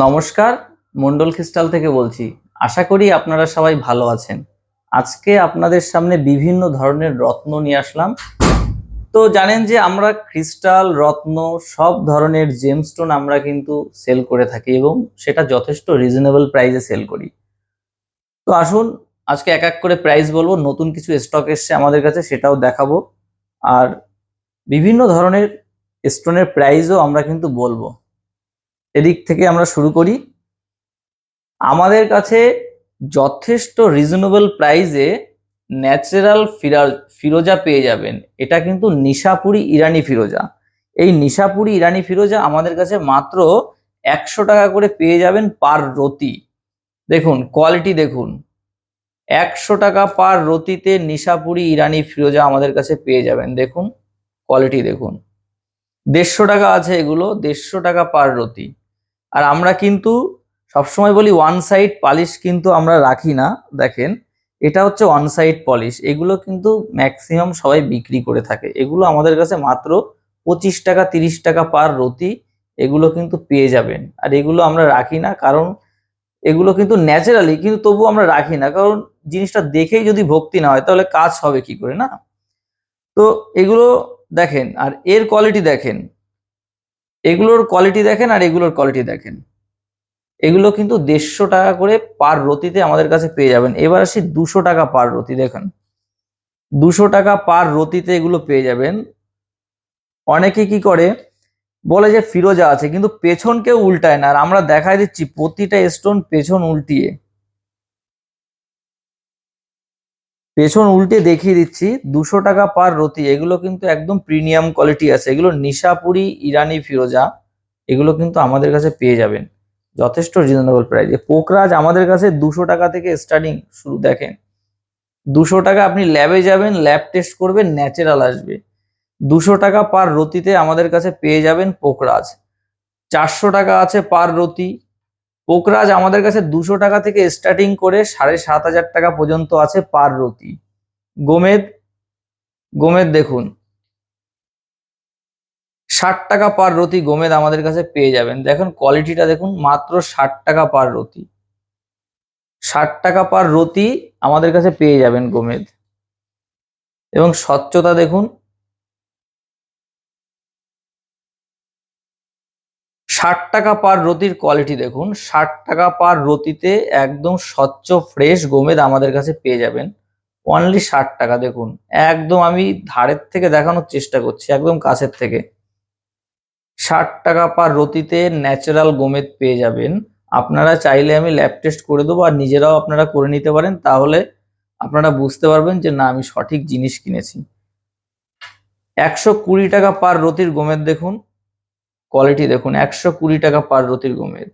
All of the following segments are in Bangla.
নমস্কার, মন্ডল খ্রিস্টাল থেকে বলছি। আশা করি আপনারা সবাই ভালো আছেন। আজকে আপনাদের সামনে বিভিন্ন ধরনের রত্ন নিয়ে আসলাম। তো জানেন যে আমরা ক্রিস্টাল, রত্ন সব ধরনের জেমস্টোন আমরা কিন্তু সেল করে থাকি এবং সেটা যথেষ্ট রিজনেবল প্রাইসে সেল করি। তো আসুন, আজকে এক এক করে প্রাইস বলব। নতুন কিছু স্টক এসছে আমাদের কাছে, সেটাও দেখাবো। আর বিভিন্ন ধরনের স্টোনের প্রাইসও আমরা কিন্তু বলব। এদিক থেকে আমরা শুরু করি। আমাদের কাছে যথেষ্ট রিজনেবল প্রাইসে ন্যাচারাল ফিরোজা পেয়ে যাবেন। এটা কিন্তু নিশাপুরি ইরানি ফিরোজা। এই নিশাপুরি ইরানি ফিরোজা আমাদের কাছে মাত্র একশো টাকা করে পেয়ে যাবেন পার রতি। দেখুন কোয়ালিটি দেখুন। একশো টাকা পার রতিতে নিশাপুরি ইরানি ফিরোজা আমাদের কাছে পেয়ে যাবেন। দেখুন কোয়ালিটি দেখুন। দেড়শো টাকা আছে এগুলো, দেড়শো টাকা পার রতি। আর আমরা কিন্তু সবসময় বলি ওয়ান সাইড পালিশ কিন্তু আমরা রাখি না। দেখেন, এটা হচ্ছে ওয়ান সাইড পলিশ এগুলো কিন্তু ম্যাক্সিমাম সবাই বিক্রি করে থাকে। এগুলো আমাদের কাছে মাত্র পঁচিশ টাকা, তিরিশ টাকা পার রতি এগুলো কিন্তু পেয়ে যাবেন। আর এগুলো আমরা রাখি না কারণ এগুলো কিন্তু ন্যাচারালি কিন্তু তবু আমরা রাখি না। কারণ জিনিসটা দেখেই যদি ভক্তি না হয় তাহলে কাজ হবে কি করে না? তো এগুলো দেখেন, আর এর কোয়ালিটি দেখেন। এগুলোর কোয়ালিটি দেখেন আর এগুলোর কোয়ালিটি দেখেন। এগুলো কিন্তু দেড়শো টাকা করে পার রতিতে আমাদের কাছে পেয়ে যাবেন। এবার আসি দুশো টাকা পার রতি দেখেন। দুশো টাকা পার রতিতে এগুলো পেয়ে যাবেন। অনেকে কি করে? বলে যে ফিরোজা আছে, কিন্তু পেছন কেউ উল্টায় না। আর আমরা দেখাই দিচ্ছি, প্রতিটা স্টোন পেছন উল্টিয়ে। পেছন উল্টে দেখিয়ে দিচ্ছি, দুশো টাকা পার রতি, এগুলো কিন্তু একদম প্রিমিয়াম কোয়ালিটি আছে। এগুলো নিশাপুরি ইরানি ফিরোজা, এগুলো কিন্তু আমাদের কাছে পেয়ে যাবেন। যথেষ্ট রিজনেবল প্রাইসে পোকরাজ আমাদের কাছে দুশো টাকা থেকে স্টার্টিং শুরু, দেখেন। দুশো টাকা আপনি ল্যাবে যাবেন ল্যাব টেস্ট করবেন ন্যাচারাল আসবে। দুশো টাকা পার রতিতে আমাদের কাছে পেয়ে যাবেন পোকরাজ। চারশো টাকা আছে পার রতি পোকরাজ আমাদের কাছে দুশো টাকা থেকে স্টার্টিং করে সাড়ে সাত হাজার টাকা পর্যন্ত আছে পার রতি গোমেদ গোমেদ দেখুন। ষাট টাকা পার রতি গোমেদ আমাদের কাছে পেয়ে যাবেন। দেখুন কোয়ালিটিটা দেখুন, মাত্র ষাট টাকা পার রতি ষাট টাকা পার রতি আমাদের কাছে পেয়ে যাবেন গোমেদ। এবং স্বচ্ছতা দেখুন ষাট টাকা পার রতির কোয়ালিটি দেখুন। ষাট টাকা পার রতিতে একদম স্বচ্ছ ফ্রেশ গোমেদ আমাদের কাছে পেয়ে যাবেন। অনলি ষাট টাকা দেখুন। একদম আমি ধারের থেকে দেখানোর চেষ্টা করছি, একদম কাছের থেকে। ষাট টাকা পার রতিতে ন্যাচারাল গোমেদ পেয়ে যাবেন। আপনারা চাইলে আমি ল্যাব টেস্ট করে দেবো আর নিজেরাও আপনারা করে নিতে পারেন, তাহলে আপনারা বুঝতে পারবেন যে না, আমি সঠিক জিনিস কিনেছি। একশো কুড়ি টাকা পার রতির গোমেদ দেখুন। কোয়ালিটি দেখুন, একশো কুড়ি টাকা পার রতির গোমেদ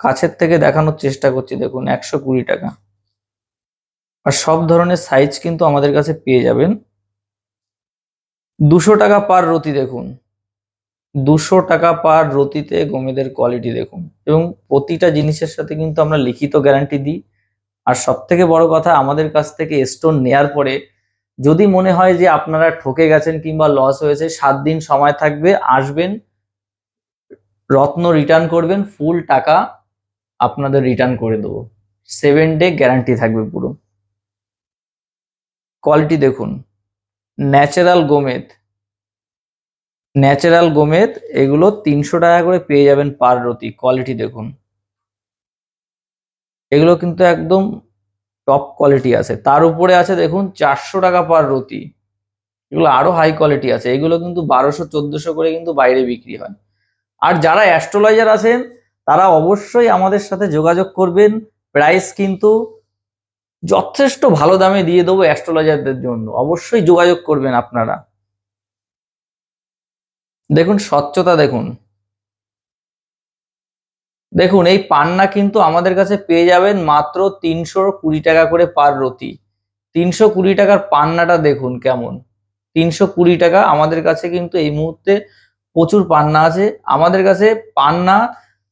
কাছের থেকে দেখানোর চেষ্টা করছি, দেখুন, একশো কুড়ি টাকা। আর সব ধরনের সাইজ কিন্তু আমাদের কাছে পেয়ে যাবেন। দুশো টাকা পার রতি দেখুন। দুশো টাকা পার রতিতে গোমেদের কোয়ালিটি দেখুন। এবং প্রতিটা জিনিসের সাথে কিন্তু আমরা লিখিত গ্যারান্টি দিই। আর সব থেকে বড় কথা, আমাদের কাছ থেকে স্টোন নেয়ার পরে যদি মনে হয় যে আপনারা ঠকে গেছেন কিংবা লস হয়েছে, সাত দিন সময় থাকবে, আসবেন রত্ন রিটার্ন করবেন ফুল টাকা আপনাদের রিটার্ন করে দেবো। সেভেন ডে গ্যারান্টি থাকবে পুরো। কোয়ালিটি দেখুন। ন্যাচারাল গোমেদ ন্যাচারাল গোমেদ এগুলো তিনশো টাকা করে পেয়ে যাবেন পার রতি কোয়ালিটি দেখুন। এগুলো কিন্তু একদম টপ কোয়ালিটি আছে। তার উপরে আছে দেখুন চারশো টাকা পার রতি এগুলো আরও হাই কোয়ালিটি আছে। এগুলো কিন্তু বারোশো, চোদ্দশো করে কিন্তু বাইরে বিক্রি হয়। আর যারা অ্যাস্ট্রোলজার আছেন, তারা অবশ্যই আমাদের সাথে যোগাযোগ করবেন। প্রাইস কিন্তু যথেষ্ট ভালো দামে দিয়ে দেবো অ্যাস্ট্রোলজারদের জন্য। অবশ্যই যোগাযোগ করবেন আপনারা। দেখুন, স্বচ্ছতা দেখুন। দেখুন, এই পান্না কিন্তু আমাদের কাছে পেয়ে যাবেন মাত্র তিনশো কুড়ি টাকা করে পার রতি। তিনশো কুড়ি টাকার পান্নাটা দেখুন কেমন। তিনশো কুড়ি টাকা আমাদের কাছে কিন্তু এই মুহূর্তে প্রচুর পান্না আছে। আমাদের কাছে পান্না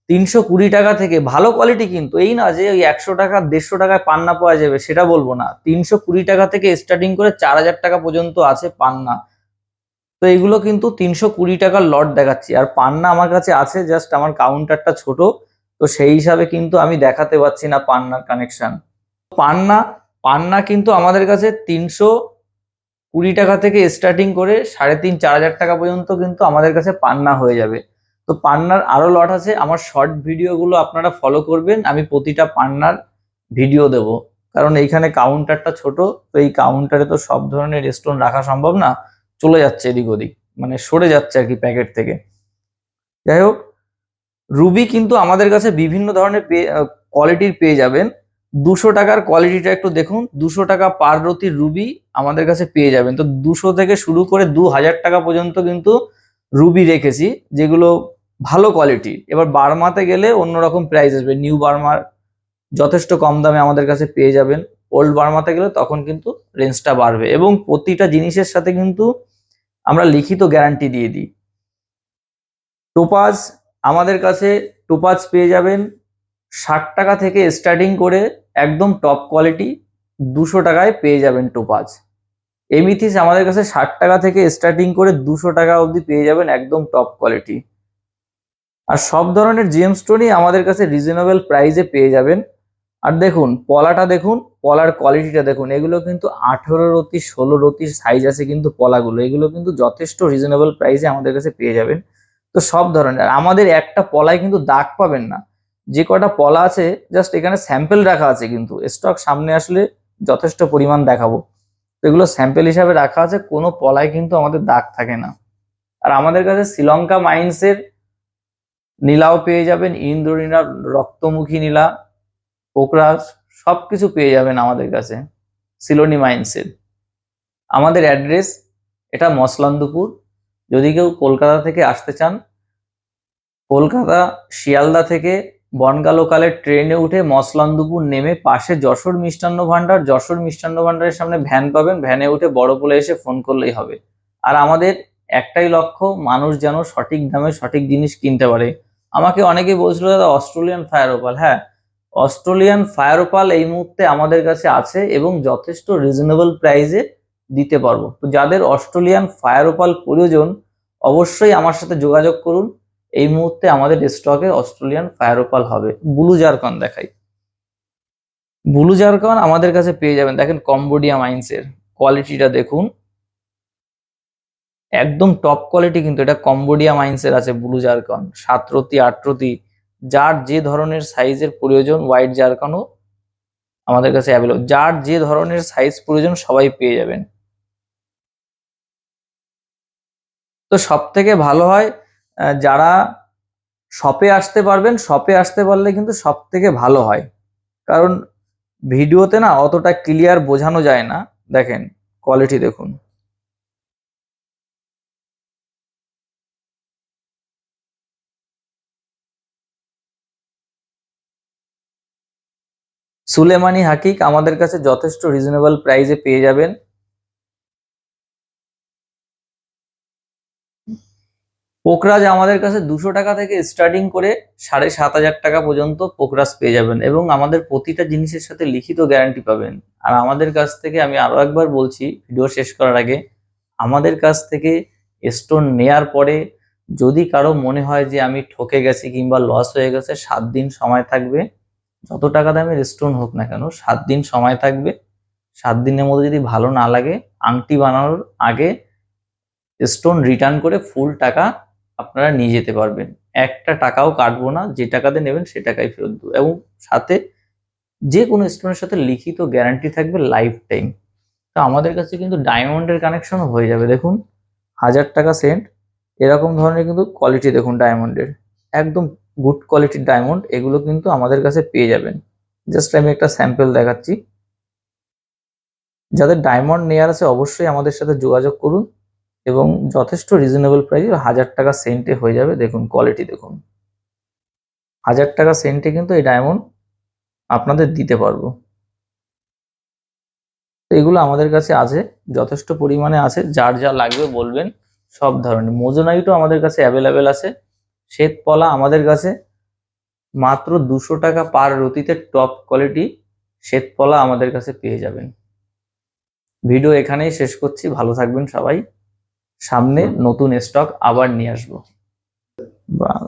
তিনশো কুড়ি টাকা থেকে ভালো কোয়ালিটি কিন্তু, এই না যে ওই একশো টাকা, দেড়শো টাকায় পান্না পাওয়া যাবে, সেটা বলব না। তিনশো কুড়ি টাকা থেকে স্টার্টিং করে চার হাজার টাকা পর্যন্ত আছে পান্না। তো এগুলো কিন্তু তিনশো কুড়ি টাকার লট দেখাচ্ছি। আর পান্না আমার কাছে আছে জাস্ট আমার কাউন্টারটা ছোট, তো সেই হিসাবে কিন্তু আমি দেখাতে পারছি না পান্নার কানেকশন পান্না পান্না কিন্তু আমাদের কাছে তিনশো কুড়ি টাকা থেকে স্টার্টিং করে সাড়ে তিন, চার হাজার টাকা পর্যন্ত কিন্তু আমাদের কাছে পান্না হয়ে যাবে। তো পান্নার আরও লট আছে, আমার শর্ট ভিডিওগুলো আপনারা ফলো করবেন, আমি প্রতিটা পান্নার ভিডিও দেব। কারণ এইখানে কাউন্টারটা ছোট, তো এই কাউন্টারে তো সব ধরনের স্টোন রাখা সম্ভব না, চলে যাচ্ছে এদিক ওদিক মানে সরে যাচ্ছে আর কি প্যাকেট থেকে। যাই হোক রুবি কিন্তু আমাদের কাছে বিভিন্ন ধরনের কোয়ালিটির পেয়ে যাবেন। দুশো টাকার কোয়ালিটিটা একটু দেখুন। দুশো টাকা পার রতির রুবি আমাদের কাছে পেয়ে যাবেন। তো দুশো থেকে শুরু করে দু হাজার টাকা পর্যন্ত কিন্তু রুবি রেখেছি, যেগুলো ভালো কোয়ালিটি এবার বার্মাতে গেলে অন্যরকম প্রাইস আসবে। নিউ বার্মার যথেষ্ট কম দামে আমাদের কাছে পেয়ে যাবেন। ওল্ড বার্মাতে গেলে তখন কিন্তু রেঞ্জটা বাড়বে। এবং প্রতিটা জিনিসের সাথে কিন্তু আমরা লিখিত গ্যারান্টি দিয়ে দিই। টোপাজ আমাদের কাছে টোপাজ পেয়ে যাবেন। ষাট টাকা থেকে স্টার্টিং করে একদম টপ কোয়ালিটি দুশো টাকায় পেয়ে যাবেন টোপাজ এমিথিস আমাদের কাছে ষাট টাকা থেকে স্টার্টিং করে দুশো টাকা অবধি পেয়ে যাবেন একদম টপ কোয়ালিটি আর সব ধরনের জিএম স্টোনই আমাদের কাছে রিজনেবল প্রাইসে পেয়ে যাবেন। আর দেখুন, পলাটা দেখুন, পলার কোয়ালিটিটা দেখুন, এগুলো কিন্তু আঠেরো রতি, ষোলো রতির সাইজ আছে কিন্তু পলাগুলো, এগুলো কিন্তু যথেষ্ট রিজনেবল প্রাইসে আমাদের কাছে পেয়ে যাবেন। তো সব ধরনের আমাদের একটা পলায় কিন্তু দাগ পাবেন না। যে কটা পলা আছে জাস্ট এখানে স্যাম্পেল রাখা আছে কিন্তু। স্টক সামনে আসলে যথেষ্ট পরিমাণ দেখাবো। এগুলো স্যাম্পেল হিসাবে রাখা আছে, কোনো পলায় কিন্তু আমাদের দাগ থাকে না। আর আমাদের কাছে শ্রীলঙ্কা মাইন্সের নীলাও পেয়ে যাবেন, ইন্দ্রনীলা, রক্তমুখী নীলা পোকরাজ সব কিছু পেয়ে যাবেন আমাদের কাছে, সিলোনি মাইন্সের আমাদের অ্যাড্রেস এটা মসলান্দপুর। যদি কেউ কলকাতা থেকে আসতে চান, কলকাতা, শিয়ালদা থেকে বনগা লোকালের ট্রেনে উঠে মসলান্দপুর নেমে পাশে যশোর মিষ্টান্ন ভান্ডার যশোর মিষ্টান্ন ভান্ডারের সামনে ভ্যান পাবেন, ভ্যানে উঠে বড় পোলে এসে ফোন করলেই হবে। আর আমাদের একটাই লক্ষ্য, মানুষ যেন সঠিক দামে সঠিক জিনিস কিনতে পারে। আমাকে অনেকেই বলছিল, দাদা, অস্ট্রেলিয়ান ফায়ার ওপাল। হ্যাঁ অস্ট্রেলিয়ান ফায়ার ওপাল এই মুহূর্তে আমাদের কাছে আছে এবং যথেষ্ট রিজনেবল প্রাইসে দিতে পারব। তো যাদের অস্ট্রেলিয়ান ফায়ার ওপাল প্রয়োজন, অবশ্যই আমার সাথে যোগাযোগ করুন। এই মুহূর্তে আমাদের স্টকে অস্ট্রেলিয়ান ফায়ার ওপাল হবে। ব্লু জারকন দেখাই। ব্লু জারকন আমাদের কাছে পেয়ে যাবেন। দেখেন কম্বোডিয়া মাইন্সের কোয়ালিটিটা দেখুন। একদম টপ কোয়ালিটি কিন্তু এটা কম্বোডিয়া মাইন্সের আছে ব্লু জারকন সাতরতি, আটরতি, যার যে ধরনের সাইজের প্রয়োজন হোয়াইট জারকনও আমাদের কাছে অ্যাভেলেবল যার যে ধরনের সাইজ প্রয়োজন সবাই পেয়ে যাবেন। তো সব থেকে ভালো হয় যারা শপে আসতে পারবেন শপে আসতে পারলে কিন্তু সব থেকে ভালো হয়। কারণ ভিডিওতে না অতটা ক্লিয়ার বোঝানো যায় না। দেখেন কোয়ালিটি দেখুন। সুলেমানি হাকিক আমাদের কাছে যথেষ্ট রিজনেবল প্রাইসে পেয়ে যাবেন। পোকরাজ আমাদের কাছে দুশো টাকা থেকে স্টার্টিং করে সাড়ে সাত হাজার টাকা পর্যন্ত পোকরাজ পেয়ে যাবেন এবং আমাদের প্রতিটা জিনিসের সাথে লিখিত গ্যারান্টি পাবেন। আর আমাদের কাছ থেকে আমি আরও একবার বলছি ভিডিও শেষ করার আগে, আমাদের কাছ থেকে স্টোন নেয়ার পরে যদি কারও মনে হয় যে আমি ঠকে গেছি কিংবা লস হয়ে গেছে, সাত দিন সময় থাকবে। যত টাকা দামের স্টোন হোক না কেন, সাত দিন সময় থাকবে। সাত দিনের মধ্যে যদি ভালো না লাগে, আংটি বানানোর আগে স্টোন রিটার্ন করে ফুল টাকা আপনারা নিয়ে যেতে পারবেন। একটা টাকাও কাটবো না, যে টাকাতে নেবেন সে টাকাই ফেরত দেবো। এবং সাথে যে কোনো স্টোনের সাথে লিখিত গ্যারান্টি থাকবে লাইফ টাইম তো আমাদের কাছে কিন্তু ডায়মন্ডের কানেকশনও হয়ে যাবে। দেখুন, হাজার টাকা সেন্ট এরকম ধরনের কিন্তু কোয়ালিটি দেখুন ডায়মন্ডের একদম গুড কোয়ালিটির ডায়মন্ড এগুলো কিন্তু আমাদের কাছে পেয়ে যাবেন। জাস্ট আমি একটা স্যাম্পল দেখাচ্ছি। যাদের ডায়মন্ড নেয়ার আছে, অবশ্যই আমাদের সাথে যোগাযোগ করুন। এবং যথেষ্ট রিজনেবল প্রাইস হাজার টাকা সেন্টে হয়ে যাবে। দেখুন কোয়ালিটি দেখুন। হাজার টাকা সেন্টে কিন্তু এই ডায়মন্ড আপনাদের দিতে পারব। তো এগুলো আমাদের কাছে আছে, যথেষ্ট পরিমাণে আছে, যার যা লাগবে বলবেন, সব ধরনের। মোজোনাইটও আমাদের কাছে অ্যাভেলেবেল আছে। শ্বেতপলা আমাদের কাছে মাত্র দুশো টাকা পার রতিতে টপ কোয়ালিটি শ্বেতপলা আমাদের কাছে পেয়ে যাবেন। ভিডিও এখানেই শেষ করছি। ভালো থাকবেন সবাই। সামনে নতুন স্টক আবার নিয়ে আসব।